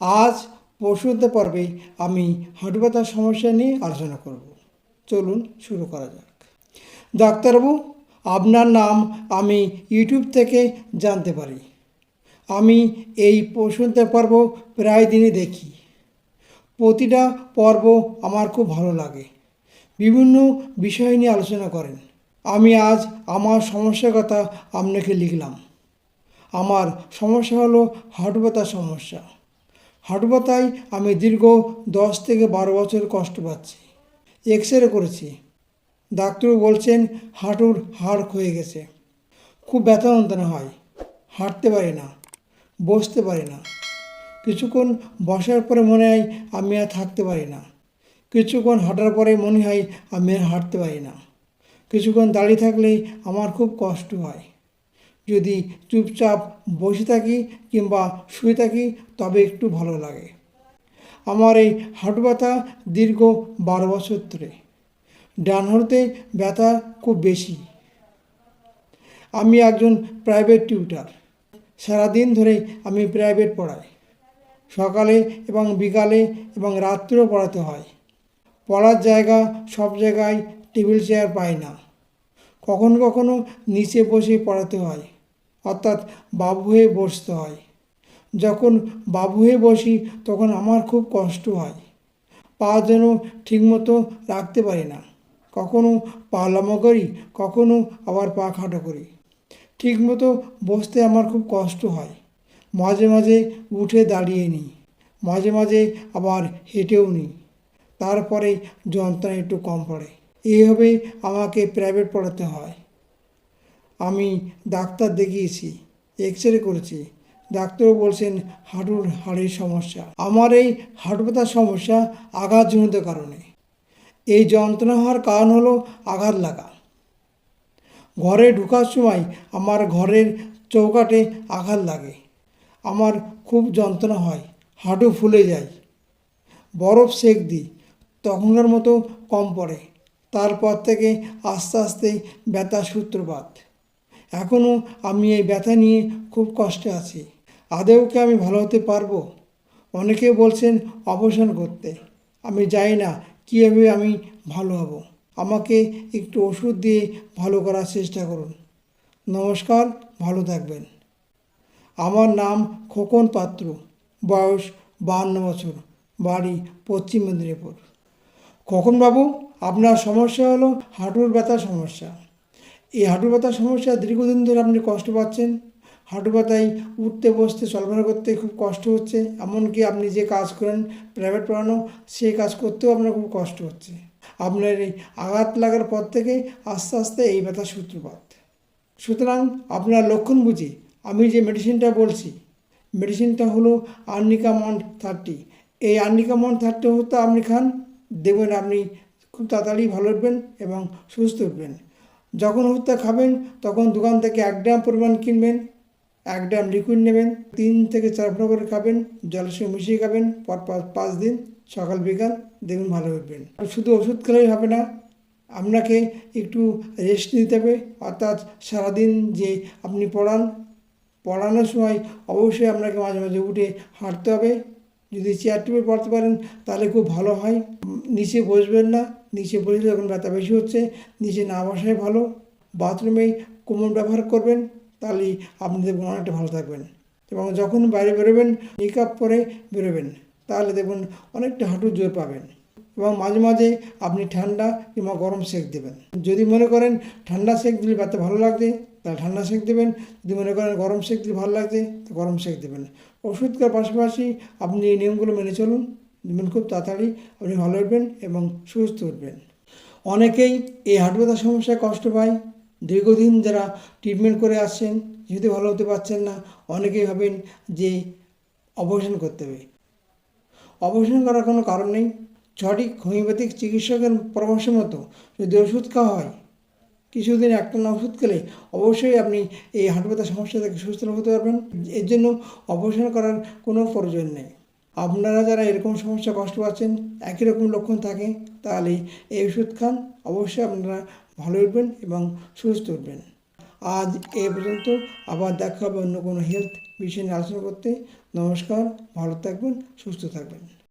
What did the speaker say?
আজ পশুতে পর্বে আমি হাঁটু ব্যথার সমস্যা নিয়ে আলোচনা করব। চলুন শুরু করা যাক। ডাক্তারবাবু, আপনার নাম আমি ইউটিউব থেকে জানতে পারি। আমি এই পশুতে পর্ব প্রায় দিনই দেখি। প্রতিটা পর্ব আমার খুব ভালো লাগে। বিভিন্ন বিষয় নিয়ে আলোচনা করেন। আমি আজ আমার সমস্যার কথা আপনাকে লিখলাম। আমার সমস্যা হলো হাঁটু ব্যথার সমস্যা। হাঁটু আমি দীর্ঘ দশ থেকে বারো বছর কষ্ট পাচ্ছি। এক্স রে করেছি। ডাক্তার বলছেন হাঁটুর হাড় ক্ষয়ে গেছে। খুব ব্যথা যন্ত্রণা হয়। হাঁটতে পারি না। বসতে পারি না। কিছুক্ষণ বসার পরে মনে হয় আমি আর থাকতে পারি না। কিছুক্ষণ হাঁটার পরে মনে হয় আমি আর হাঁটতে পারি না। কিছুক্ষণ দাঁড়িয়ে থাকলেই আমার খুব কষ্ট হয়। যদি চুপচাপ বসে থাকি কিংবা শুয়ে থাকি, তবে একটু ভালো লাগে। আমার এই হাঁটু ব্যথা দীর্ঘ বারো বছর ধরে। ডান হাঁটুতে ব্যথা খুব বেশি। আমি একজন প্রাইভেট টিউটার সারাদিন ধরে আমি প্রাইভেট পড়াই। সকালে এবং বিকালে এবং রাত্রেও পড়াতে হয়। পড়ার জায়গা সব জায়গায় টেবিল চেয়ার পাই না। কখনো কখনো নিচে বসে পড়াতে হয়। অর্থাৎ বাবু হয়ে বসতে হয়। যখন বাবু হয়ে বসি, তখন আমার খুব কষ্ট হয়। পা যেন ঠিকমতো রাখতে পারি না। কখনো পা লম্বা করি, কখনো আবার পা খাটো করি। ঠিকমতো বসতে আমার খুব কষ্ট হয়। মাঝে মাঝে উঠে দাঁড়িয়ে নিই, মাঝে মাঝে আবার হেঁটেও নিই। তারপরে যন্ত্রণা একটু কম পড়ে। এইভাবে আমাকে প্রাইভেট পড়াতে হয়। আমি ডাক্তার দেখিয়েছি এক্স রে করেছি। ডাক্তারও বলছেন হাঁটুর হাড়ের সমস্যা। আমার এই হাঁটু ব্যথার সমস্যা আঘাতজনিত কারণে। এই যন্ত্রণা হওয়ার কারণ হলো আঘাত লাগা। ঘরে ঢুকার সময় আমার ঘরের চৌকাটে আঘাত লাগে। আমার খুব যন্ত্রণা হয়, হাঁটু ফুলে যায়। বরফ সেক দিই, তখনকার মতো কম পড়ে। তারপর থেকে আস্তে আস্তে ব্যথা সূত্রপাত। এখনও আমি এই ব্যথা নিয়ে খুব কষ্টে আছি। আদেও কি আমি ভালো হতে পারব? অনেকে বলছেন অপারেশন করতে। আমি জানি না কীভাবে আমি ভালো হব। আমাকে একটু ওষুধ দিয়ে ভালো করার চেষ্টা করুন। নমস্কার, ভালো থাকবেন। আমার নাম খোকন পাত্র। বয়স বাহান্ন বছর। বাড়ি পশ্চিম মেদিনীপুর। খোকনবাবু, আপনার সমস্যা হলো হাঁটুর ব্যথার সমস্যা। এই হাঁটু ব্যথার সমস্যা দীর্ঘদিন ধরে আপনি কষ্ট পাচ্ছেন। হাঁটু ব্যথায় উঠতে, বসতে, চলাফেরা করতে খুব কষ্ট হচ্ছে। এমনকি আপনি যে কাজ করেন প্রাইভেট পড়ানো সেই কাজ করতেও আপনার খুব কষ্ট হচ্ছে। আপনার এই আঘাত লাগার পর থেকে আস্তে আস্তে এই ব্যথার সূত্রপাত। সুতরাং আপনার লক্ষণ বুঝি। আমি যে মেডিসিনটা বলছি মেডিসিনটা হলো আর্নিকা মন্ট থার্টি। এই আর্নিকা মন্ট থার্টি হতে আপনি খান, দেখবেন আপনি খুব তাড়াতাড়ি ভালো উঠবেন এবং সুস্থ উঠবেন। যখন হত্যা খাবেন, তখন দোকান থেকে এক গ্রাম পরিমাণ কিনবেন, এক গ্রাম লিকুইড নেবেন, তিন থেকে চার ফোঁটা করে খাবেন, জলের সঙ্গে মিশিয়ে খাবেন পর পাঁচ দিন, সকাল, বিকাল দেখুন ভালো উঠবেন শুধু ওষুধ খেলেই হবে না, আপনাকে একটু রেস্ট নিতে হবে, অর্থাৎ সারাদিন যে আপনি পড়ান, পড়ানোর সময় অবশ্যই আপনাকে মাঝে মাঝে উঠে হাঁটতে হবে। যদি চেয়ার টেবিল পড়তে পারেন, তাহলে খুব ভালো হয়। নিচে বসবেন না। নিচে বসলে যখন ব্যথা বেশি হচ্ছে নিচে না বসাই ভালো। বাথরুমে কোমর ব্যবহার করবেন, তাহলে আপনি দেখবেন অনেকটা ভালো থাকবেন। এবং যখন বাইরে বেরোবেন মেকআপ পরে বেরোবেন, তাহলে দেখবেন অনেকটা হাঁটুর জোর পাবেন। এবং মাঝে মাঝে আপনি ঠান্ডা কিংবা গরম সেক দেবেন। যদি মনে করেন ঠান্ডা সেক দিলে ব্যথা ভালো লাগবে, তাহলে ঠান্ডা সেক দেবেন। যদি মনে করেন গরম সেক দিলে ভালো লাগছে তো গরম সেক দেবেন। ওষুধ খাওয়ার পাশাপাশি আপনি এই নিয়মগুলো মেনে চলুন। দেখবেন খুব তাড়াতাড়ি আপনি ভালো উঠবেন এবং সুস্থ উঠবেন। অনেকেই এই হাঁটু ব্যথার সমস্যায় কষ্ট পায়। দীর্ঘদিন যারা ট্রিটমেন্ট করে আসছেন, যদি ভালো হতে পারছেন না, অনেকেই ভাবেন যে অপারেশন করতে হবে। অপারেশন করার কোনো কারণ নেই। সঠিক হোমিওপ্যাথিক চিকিৎসকের পরামর্শ মতো যদি ওষুধ খাওয়া হয়, কিছুদিন একটা না ওষুধ খেলে অবশ্যই আপনি এই হাঁটু ব্যথার সমস্যা থেকে সুস্থ হতে পারবেন। এর জন্য অপারেশন করার কোনো প্রয়োজন নেই। আপনারা যারা এরকম সমস্যা, কষ্ট পাচ্ছেন, একই রকম লক্ষণ থাকে, তাহলে এই ওষুধ খান। অবশ্যই আপনারা ভালো উঠবেন এবং সুস্থ উঠবেন। আজ এ পর্যন্ত। আবার দেখা হবে অন্য কোনো হেলথ বিষয় নিয়ে আলোচনা করতে। নমস্কার, ভালো থাকবেন, সুস্থ থাকবেন।